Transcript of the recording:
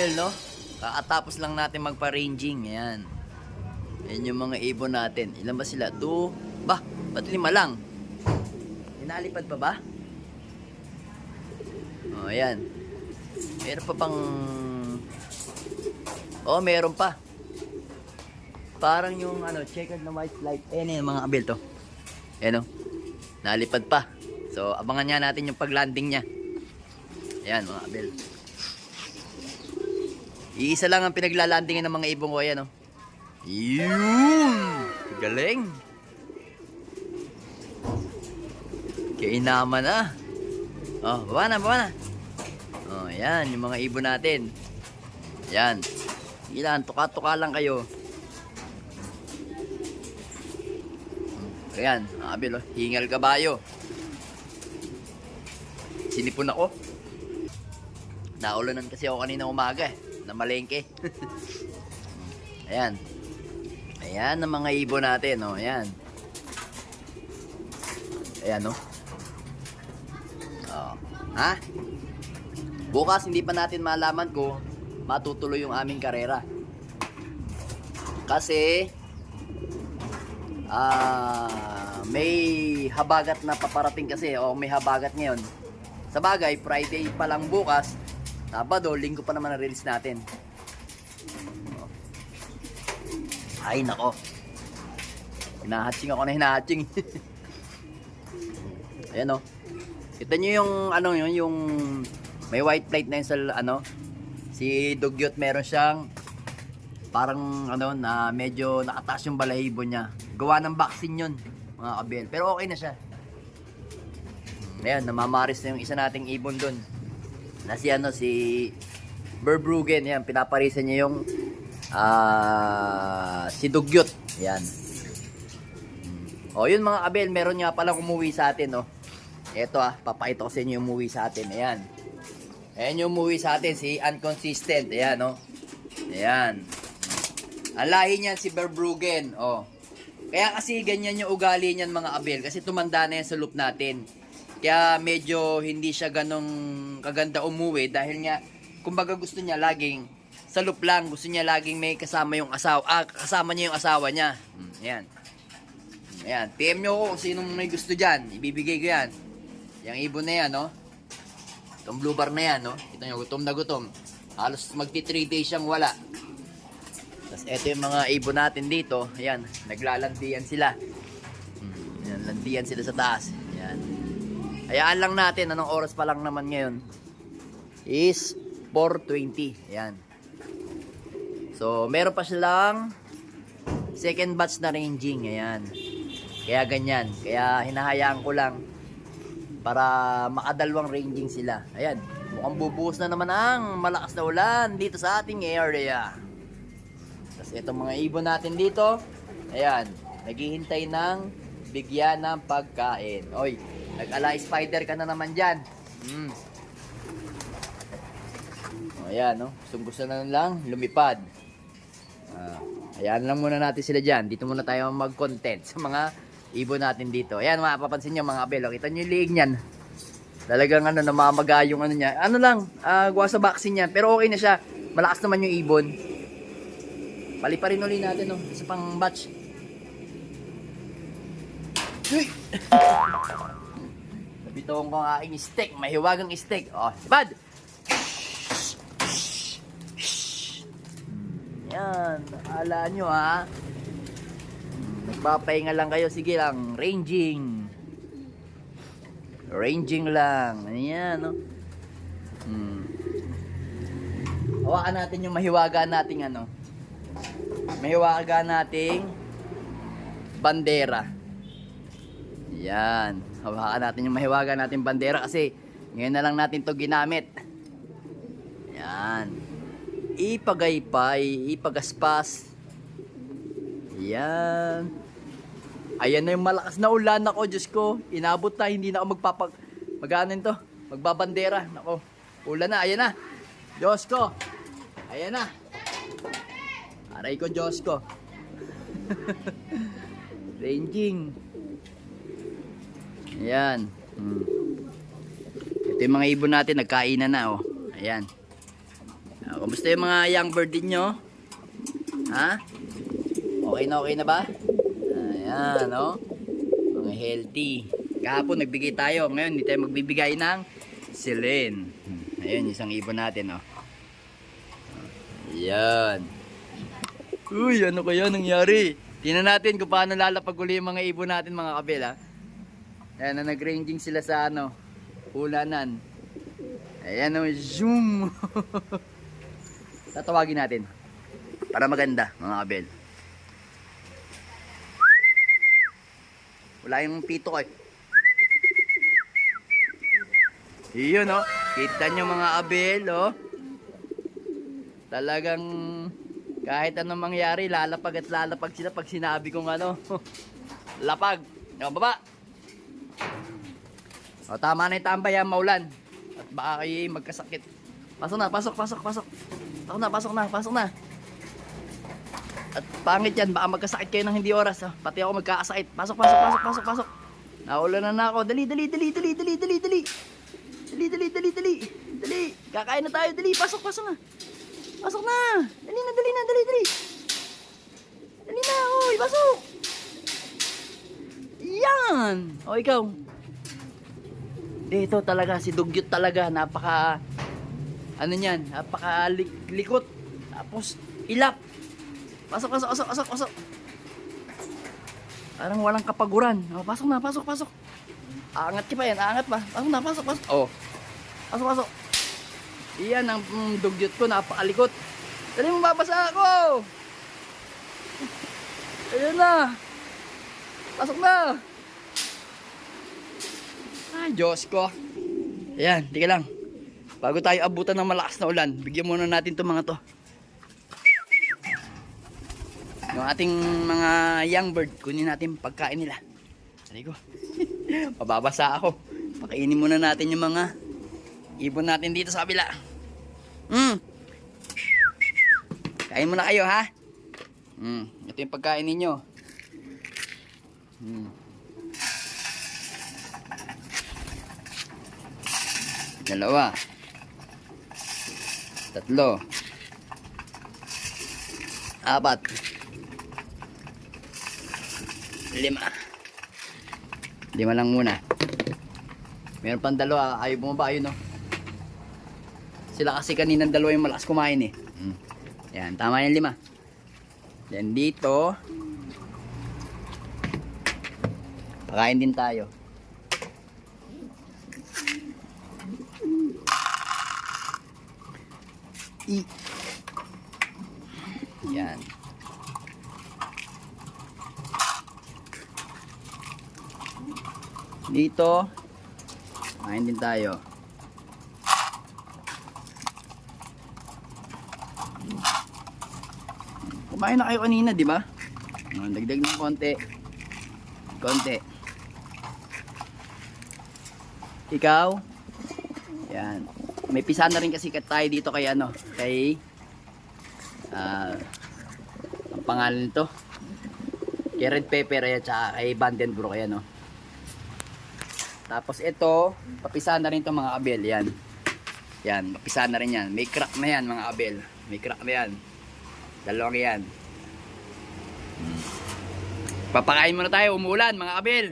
Abel, no? Kakatapos lang natin magpa-ranging. Ayan. Ayan yung mga ibon natin. Ilan ba sila? Two. Ba, ba't lima lang? Inalipad pa ba? Oh, ayan. Meron pa pang... Oh, meron pa. Parang yung ano, checkered na white light. Ayan yung mga abel to. Ayan o. Nalipad pa. So, abangan nga natin yung paglanding niya. Ayan, mga abel. Iisa lang ang pinaglalandingan ng mga ibong ko. Ayan o. Yun! Galing! Kainama na. Oh, baba na, baba na. Oh, ayan, yung mga ibon natin. Ayan. Ilan, tuka-tuka lang kayo. Ayan, abil, oh. hingal kabayo. Sinipon ako. Naulanan kasi ako kanina umaga eh, na malengke. ayan. Ayan ang mga ibon natin, oh, ayan. Ayan, oh. Oh. Ha? Bukas hindi pa natin malaman kung matutuloy yung aming karera. Kasi ah may habagat na paparating kasi o may habagat ngayon. Sa bagay, Friday pa lang bukas. Sabado, linggo pa naman na-release natin. Oh. Ay, nako. Hinahatching ako na hinahatching. Ayan o. Kita nyo yung ano yun, yung may white plate na yun sa ano. Si Dugyot meron siyang parang ano na medyo nakataas yung balahibo niya. Gawa ng vaccine yun, mga kabel. Pero okay na siya. Ayan, namamaris na yung isa nating ibon dun. Na si ano, si Verbruggen. Ayan, pinaparisan niya yung ah si Dugyot. Ayan. O yun mga kabel, meron nga palang umuwi sa atin, oh. Ito ah, papakita ko sa inyo yung umuwi sa atin. Ayan. Ayan yung umuwi sa atin, si Unconsistent. Ayan, oh. Ayan. Ang lahi niyan si Verbruggen, oh. Kaya kasi ganyan yung ugali niyan mga abel kasi tumanda na yan sa loop natin. Kaya medyo hindi siya ganong kaganda umuwi dahil nga kumbaga gusto niya laging sa loop lang, gusto niya laging may kasama yung asawa, ah, kasama niya yung asawa niya. Hmm, ayan. Ayan, PM nyo kung sinong may gusto dyan. Ibibigay ko yan. Yung ibon na yan, no? Itong blue bar na yan, no? Ito nyo, gutom na gutom. Halos magti 3 days siyang wala. Tapos ito yung mga ibon natin dito. Ayan, naglalandian sila. Hmm, ayan, landian sila sa taas. Ayan. Hayaan lang natin, anong oras pa lang naman ngayon? Is 4.20. Ayan. So, meron pa silang second batch na ranging. Ayan. Kaya ganyan. Kaya hinahayaan ko lang para makadalawang ranging sila. Ayan. Mukhang bubuhos na naman ang malakas na ulan dito sa ating area. Tapos itong mga ibon natin dito, ayan, naghihintay ng bigyan ng pagkain. Oy, nag-alay spider ka na naman dyan. Mm. O, ayan, no? Gusto na lang lumipad. Ah, ayan lang muna natin sila dyan. Dito muna tayo mag-content sa mga ibon natin dito. Ayan, mapapansin nyo mga abelo. Kita nyo yung liig niyan. Talagang ano, namamaga yung ano niya. Ano lang, ah, gawa sa vaccine yan. Pero okay na siya. Malakas naman yung ibon. Pali pa rin ulit natin, no? Isa pang batch. Uy! Nabitoon ko ang aking steak. Mahiwagang steak. Oh, bad! Yan. Ala nyo, ha? Nagpapahinga lang kayo. Sige lang. Ranging. Ranging lang. Ayan, no? Hmm. Hawakan natin yung mahiwaga nating ano. Mahiwaga nating bandera. Yan. Hawakan natin yung mahiwaga nating bandera kasi ngayon na lang natin to ginamit. Yan. Ipagaypay, ipagaspas. Yan. Ayan na yung malakas na ulan ako, Diyos ko. Inabot na, hindi na ako magpapag... Maganin to? Magbabandera. Nako, ulan na, ayan na. Diyos ko. Ayan na. Aray ko, Diyos ko. Ranging. Ayan. Hmm. Ito yung mga ibon natin, nagkainan na, oh. Ayan. Ah, Kamusta yung mga young bird din nyo? Ha? Okay na okay na ba? Ayan, no? Mga healthy. Kahapon nagbigay tayo. Ngayon, hindi tayo magbibigay ng silin. Ayun, isang ibon natin, oh. Ayan. Uy, ano kaya nangyari? Tingnan natin kung paano lalapag uli yung mga ibon natin, mga kabel, ha? Ayan, na nag-ranging sila sa, ano, ulanan. Ayan, oh, zoom! Tatawagin natin. Para maganda, mga kabel. Wala yung pito eh. Iyon oh. Kita nyo mga abel oh. Talagang kahit anong mangyari, lalapag at lalapag sila pag sinabi kong ano. Lapag. O, baba. O, tama na yung tambay ha, maulan. At baka kayo magkasakit. Pasok na, pasok, pasok, pasok. Pasok na, pasok na, pasok na. At pangit yan, baka magkasakit kayo ng hindi oras. ah. Pati ako magkakasakit. Pasok, pasok, pasok, pasok, pasok. Naulan na na ako. Dali, dali, dali, dali, dali, dali, dali. Dali, dali, dali, dali. Dali. Kakain na tayo, dali. Pasok, pasok na. Pasok na. Dali na, dali na, dali, dali. Dali na, oy, pasok. Yan. O, ikaw. Dito talaga, si Dugyot talaga. Napaka, ano niyan, napaka lik- likot. Tapos, ilap. Pasok, pasok, pasok, pasok, pasok. Parang walang kapaguran. Oh, pasok na, pasok, pasok. Aangat ka pa yan, aangat pa. Pasok na, pasok, pasok. Oh. Pasok, pasok. Iyan ang mm, dugyot ko, napakalikot. Dali mo babasa ako. Ayan na. Pasok na. Ay, Diyos ko. Ayan, tika lang. Bago tayo abutan ng malakas na ulan, bigyan muna natin itong mga to. Yung ating mga young bird, kunin natin pagkain nila. Sali ko. Pababasa ako. Pakainin muna natin yung mga ibon natin dito sa kabila. Mm. Kain muna kayo ha. Mm. Ito yung pagkain ninyo. Mm. Dalawa. Tatlo. Apat. Lima. Lima lang muna. Meron pang dalawa, ayaw bumaba yun no. Sila kasi kaninang dalawa yung malakas kumain eh. Mm. Yan, tama yung lima. Yan dito. Pakain din tayo. I. Yan. Dito, kain din tayo. Kumain na kayo kanina, di ba? Oh, Dagdag ng konti. Konti. Ikaw? Yan. May pisa na rin kasi tayo dito kay ano, kay ah ang pangalan nito kay Red Pepper at saka kay Vandenbroek ayan no. Tapos ito, papisa na rin to mga abel yan. Yan, papisa na rin yan. May crack na yan mga abel. May crack na yan. Dalawang yan. Papakain muna tayo, umuulan mga abel.